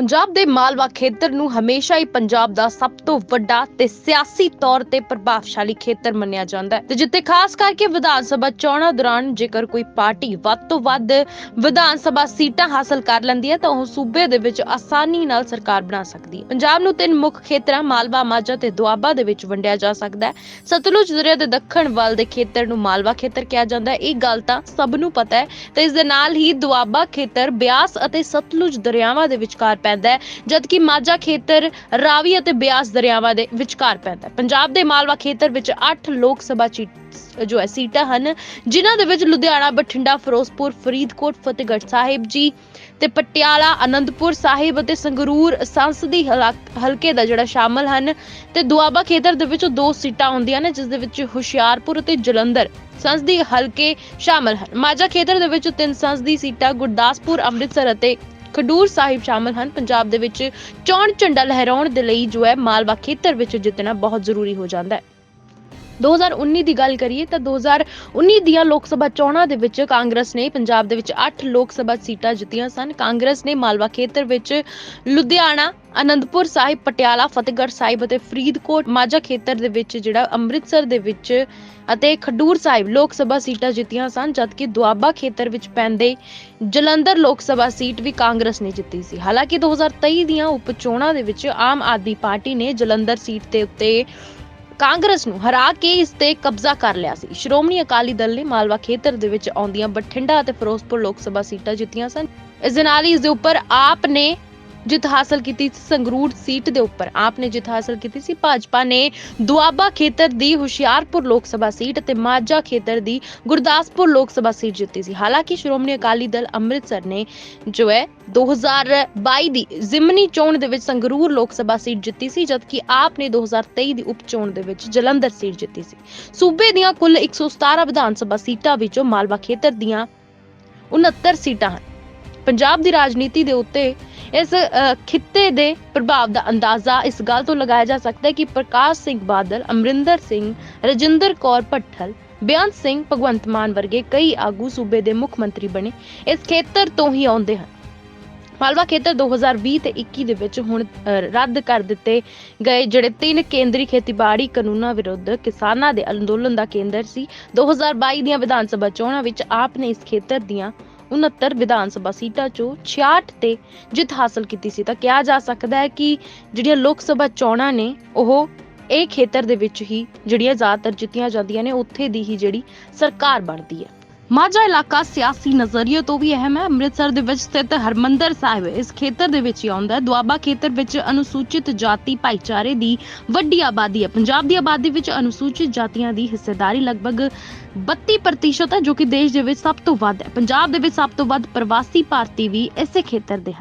ਪੰਜਾਬ ਦੇ ਮਾਲਵਾ ਖੇਤਰ ਨੂੰ ਹਮੇਸ਼ਾ ਹੀ ਪੰਜਾਬ ਦਾ ਸਭ ਤੋਂ ਵੱਡਾ ਤੇ ਸਿਆਸੀ ਤੌਰ ਤੇ ਪ੍ਰਭਾਵਸ਼ਾਲੀ ਖੇਤਰ ਮੰਨਿਆ ਜਾਂਦਾ ਹੈ ਤੇ ਜਿੱਥੇ ਖਾਸ ਕਰਕੇ ਵਿਧਾਨ ਸਭਾ ਚੋਣਾਂ ਦੌਰਾਨ ਜੇਕਰ ਕੋਈ ਪਾਰਟੀ ਵੱਧ ਤੋਂ ਵੱਧ ਵਿਧਾਨ ਸਭਾ ਸੀਟਾਂ ਹਾਸਲ ਕਰ ਲੈਂਦੀ ਹੈ ਤਾਂ ਉਹ ਸੂਬੇ ਦੇ ਵਿੱਚ ਆਸਾਨੀ ਨਾਲ ਸਰਕਾਰ ਬਣਾ ਸਕਦੀ ਹੈ। ਪੰਜਾਬ ਨੂੰ ਤਿੰਨ ਮੁੱਖ ਖੇਤਰਾਂ ਮਾਲਵਾ, ਮਾਝਾ ਤੇ ਦੁਆਬਾ ਦੇ ਵਿੱਚ ਵੰਡਿਆ ਜਾ ਸਕਦਾ ਹੈ। ਸਤਲੁਜ ਦਰਿਆ ਦੇ ਦੱਖਣ ਵੱਲ ਦੇ ਖੇਤਰ ਨੂੰ ਮਾਲਵਾ ਖੇਤਰ ਕਿਹਾ ਜਾਂਦਾ ਹੈ। ਇਹ ਗੱਲ ਤਾਂ ਸਭ ਨੂੰ ਪਤਾ ਹੈ ਤੇ ਇਸ ਦੇ ਨਾਲ ਹੀ ਦੁਆਬਾ ਖੇਤਰ ਬਿਆਸ ਅਤੇ ਸਤਲੁਜ ਦਰਿਆਵਾਂ ਦੇ ਵਿਚਕਾਰ ਪੈਂਦਾ ਹੈ, ਜਦਕਿ ਮਾਝਾ ਖੇਤਰ ਰਾਵੀ ਅਤੇ ਬਿਆਸ ਦਰਿਆਵਾਂ ਦੇ ਵਿਚਕਾਰ ਪੈਂਦਾ ਹੈ। ਪੰਜਾਬ ਦੇ ਮਾਲਵਾ ਖੇਤਰ ਵਿੱਚ 8 ਲੋਕ ਸਭਾ ਜੋ ਹੈ, ਸੀਟਾਂ ਹਨ, ਜਿਨ੍ਹਾਂ ਦੇ ਵਿੱਚ ਲੁਧਿਆਣਾ, ਬਠਿੰਡਾ, ਫਿਰੋਜ਼ਪੁਰ, ਫਰੀਦਕੋਟ, ਫਤਿਹਗੜ੍ਹ ਸਾਹਿਬ ਜੀ ਤੇ ਪਟਿਆਲਾ ਆਨੰਦਪੁਰ ਸਾਹਿਬ ਅਤੇ ਸੰਗਰੂਰ ਸੰਸਦੀ ਹਲਕੇ ਦਾ ਜਿਹੜਾ ਸ਼ਾਮਲ ਹਨ। ਤੇ ਦੁਆਬਾ ਖੇਤਰ ਦੇ ਵਿੱਚ ਦੋ ਸੀਟਾਂ ਹੁੰਦੀਆਂ ਨੇ, ਜਿਸ ਦੇ ਵਿੱਚ ਹੁਸ਼ਿਆਰਪੁਰ ਅਤੇ ਜਲੰਧਰ ਸੰਸਦੀ ਹਲਕੇ ਸ਼ਾਮਲ ਹਨ। ਮਾਝਾ ਖੇਤਰ ਦੇ ਵਿੱਚ ਤਿੰਨ ਸੰਸਦੀ ਸੀਟਾਂ, ਗੁਰਦਾਸਪੁਰ, ਅੰਮ੍ਰਿਤਸਰ ਅਤੇ ਖਡੂਰ ਸਾਹਿਬ ਸ਼ਾਮਲ ਹਨ। ਪੰਜਾਬ ਦੇ ਵਿੱਚ ਚੋਣ ਝੰਡਾ ਲਹਿਰਾਉਣ ਦੇ ਲਈ ਜੋ ਹੈ ਮਾਲਵਾ ਖੇਤਰ ਵਿੱਚ ਜਿੱਤਣਾ ਬਹੁਤ ਜ਼ਰੂਰੀ ਹੋ ਜਾਂਦਾ ਹੈ। 2019 ਦੀ ਗੱਲ ਕਰੀਏ ਤਾਂ 2019 ਦੀਆਂ ਲੋਕ ਸਭਾ ਚੋਣਾਂ ਦੇ ਵਿੱਚ ਕਾਂਗਰਸ ਨੇ ਪੰਜਾਬ ਦੇ ਵਿੱਚ 8 ਲੋਕ ਸਭਾ ਸੀਟਾਂ ਜਿੱਤੀਆਂ ਸਨ। ਕਾਂਗਰਸ ਨੇ ਮਾਲਵਾ ਖੇਤਰ ਵਿੱਚ ਲੁਧਿਆਣਾ ਅਨੰਦਪੁਰ ਸਾਹਿਬ, ਪਟਿਆਲਾ, ਫਤਿਹਗੜ੍ਹ ਸਾਹਿਬ ਅਤੇ ਫਰੀਦਕੋਟ ਮਾਝਾ ਖੇਤਰ ਦੇ ਵਿੱਚ ਜਿਹੜਾ ਅੰਮ੍ਰਿਤਸਰ ਦੇ ਵਿੱਚ ਅਤੇ ਖਡੂਰ ਸਾਹਿਬ ਲੋਕ ਸਭਾ ਸੀਟਾਂ ਜਿੱਤੀਆਂ ਸਨ ਜਦਕਿ ਦੁਆਬਾ ਖੇਤਰ ਵਿੱਚ ਪੈਂਦੇ ਜਲੰਧਰ ਲੋਕ ਸਭਾ ਸੀਟ ਵੀ ਕਾਂਗਰਸ ਨੇ ਜਿੱਤੀ ਸੀ। ਹਾਲਾਂਕਿ 2023 ਦੀਆਂ ਉਪ ਚੋਣਾਂ ਦੇ ਵਿੱਚ ਆਮ ਆਦਮੀ ਪਾਰਟੀ ਨੇ ਜਲੰਧਰ ਸੀਟ ਦੇ ਉੱਤੇ ਕਾਂਗਰਸ ਨੂੰ ਹਰਾ ਕੇ ਇਸ ਤੇ ਕਬਜ਼ਾ ਕਰ ਲਿਆ ਸੀ। ਸ਼੍ਰੋਮਣੀ ਅਕਾਲੀ ਦਲ ਨੇ ਮਾਲਵਾ ਖੇਤਰ ਦੇ ਵਿੱਚ ਆਉਂਦੀਆਂ ਬਠਿੰਡਾ ਅਤੇ ਫਿਰੋਜ਼ਪੁਰ ਲੋਕ ਸਭਾ ਸੀਟਾਂ ਜਿੱਤੀਆਂ ਸਨ। ਇਸ ਦੇ ਨਾਲ ਹੀ ਇਸ ਦੇ ਉੱਪਰ ਆਪ ਨੇ ਜਿੱਤ ਹਾਸਲ ਕੀਤੀ ਸੀ ਸੰਗਰੂਰ ਸੀਟ ਦੇ ਉੱਪਰ। ਆਪ ਨੇ ਜਿੱਤ ਹਾਸਲ ਕੀਤੀ ਸੀ। ਭਾਜਪਾ ਨੇ ਦੁਆਬਾ ਖੇਤਰ ਦੀ ਹੁਸ਼ਿਆਰਪੁਰ ਲੋਕ ਸਭਾ ਸੀਟ ਅਤੇ ਮਾਝਾ ਖੇਤਰ ਦੀ ਗੁਰਦਾਸਪੁਰ ਲੋਕ ਸਭਾ ਸੀਟ ਜਿੱਤੀ ਸੀ। ਹਾਲਾਂਕਿ ਸ਼੍ਰੋਮਣੀ ਅਕਾਲੀ ਦਲ ਅੰਮ੍ਰਿਤਸਰ ਨੇ ਜੋ ਹੈ 2022 ਦੀ ਜ਼ਿਮਨੀ ਚੋਣ ਦੇ ਵਿੱਚ ਸੰਗਰੂਰ ਲੋਕ ਸਭਾ ਸੀਟ ਜਿੱਤੀ ਸੀ, ਜਦਕਿ ਆਪ ਨੇ 2023 ਦੀ ਉਪ ਚੋਣ ਦੇ ਵਿੱਚ ਜਲੰਧਰ ਸੀਟ ਜਿੱਤੀ ਸੀ। ਸੂਬੇ ਦੀਆਂ ਕੁੱਲ 117 ਵਿਧਾਨ ਸਭਾ ਸੀਟਾਂ ਵਿੱਚੋਂ ਮਾਲਵਾ ਖੇਤਰ ਦੀਆਂ 69 ਸੀਟਾਂ ਹਨ। ਪੰਜਾਬ ਦੀ ਰਾਜਨੀਤੀ ਦੇ ਉੱਤੇ ਇਸ ਖਿੱਤੇ ਦੇ ਪ੍ਰਭਾਵ ਦਾ ਅੰਦਾਜ਼ਾ ਇਸ ਗੱਲ ਤੋਂ ਲਗਾਇਆ ਜਾ ਸਕਦਾ ਹੈ ਕਿ ਪ੍ਰਕਾਸ਼ ਸਿੰਘ ਬਾਦਲ, ਅਮਰਿੰਦਰ ਸਿੰਘ, ਰਜਿੰਦਰ ਕੌਰ ਭੱਠਲ ਬੇਅੰਤ ਸਿੰਘ ਭਗਵੰਤ ਮਾਨ ਵਰਗੇ ਕਈ ਆਗੂ ਸੂਬੇ ਦੇ ਮੁੱਖ ਮੰਤਰੀ ਬਣੇ। ਇਸ ਖੇਤਰ ਤੋਂ ਹੀ ਆਉਂਦੇ ਹਨ। ਮਾਲਵਾ ਖੇਤਰ 2020 ਤੇ 21 ਦੇ ਵਿੱਚ ਹੁਣ ਰੱਦ ਕਰ ਦਿੱਤੇ ਗਏ ਜਿਹੜੇ ਤਿੰਨ ਕੇਂਦਰੀ ਖੇਤੀਬਾੜੀ ਕਾਨੂੰਨਾਂ ਵਿਰੁੱਧ ਕਿਸਾਨਾਂ ਦੇ ਅੰਦੋਲਨ ਦਾ ਕੇਂਦਰ ਸੀ। 2022 ਦੀਆਂ ਵਿਧਾਨ ਸਭਾ ਚੋਣਾਂ ਵਿੱਚ ਆਪ ਨੇ ਇਸ ਖੇਤਰ ਦੀਆਂ 69 ਵਿਧਾਨ ਸਭਾ ਸੀਟਾਂ ਚੋਂ 66 ਤੇ ਜਿੱਤ ਹਾਸਲ ਕੀਤੀ ਸੀ। ਤਾਂ ਕਿਹਾ ਜਾ ਸਕਦਾ ਹੈ ਕਿ ਜਿਹੜੀਆਂ ਲੋਕ ਸਭਾ ਚੋਣਾਂ ਨੇ, ਉਹ ਇਹ ਖੇਤਰ ਦੇ ਵਿੱਚ ਹੀ ਜਿਹੜੀਆਂ ਜ਼ਿਆਦਾਤਰ ਜਿੱਤੀਆਂ ਜਾਂਦੀਆਂ ਨੇ, ਉੱਥੇ ਦੀ ਹੀ ਜਿਹੜੀ ਸਰਕਾਰ ਬਣਦੀ ਹੈ। ਮਾਝਾ ਇਲਾਕਾ ਸਿਆਸੀ ਨਜ਼ਰੀਏ ਤੋਂ ਵੀ ਅਹਿਮ ਹੈ। ਅੰਮ੍ਰਿਤਸਰ ਦੇ ਵਿੱਚ ਸਥਿਤ ਹਰਮੰਦਰ ਸਾਹਿਬ ਇਸ ਖੇਤਰ ਦੇ ਵਿੱਚ ਹੀ ਆਉਂਦਾ ਹੈ। ਦੁਆਬਾ ਖੇਤਰ ਵਿੱਚ ਅਨੁਸੂਚਿਤ ਜਾਤੀ ਭਾਈਚਾਰੇ ਦੀ ਵੱਡੀ ਆਬਾਦੀ ਹੈ। ਪੰਜਾਬ ਦੀ ਆਬਾਦੀ ਵਿੱਚ ਅਨੁਸੂਚਿਤ ਜਾਤੀਆਂ ਦੀ ਹਿੱਸੇਦਾਰੀ ਲਗਭਗ 32% ਹੈ, ਜੋ ਕਿ ਦੇਸ਼ ਦੇ ਵਿੱਚ ਸਭ ਤੋਂ ਵੱਧ ਹੈ। ਪੰਜਾਬ ਦੇ ਵਿੱਚ ਸਭ ਤੋਂ ਵੱਧ ਪ੍ਰਵਾਸੀ ਭਾਰਤੀ ਵੀ ਇਸੇ ਖੇਤਰ ਦੇ ਹਨ।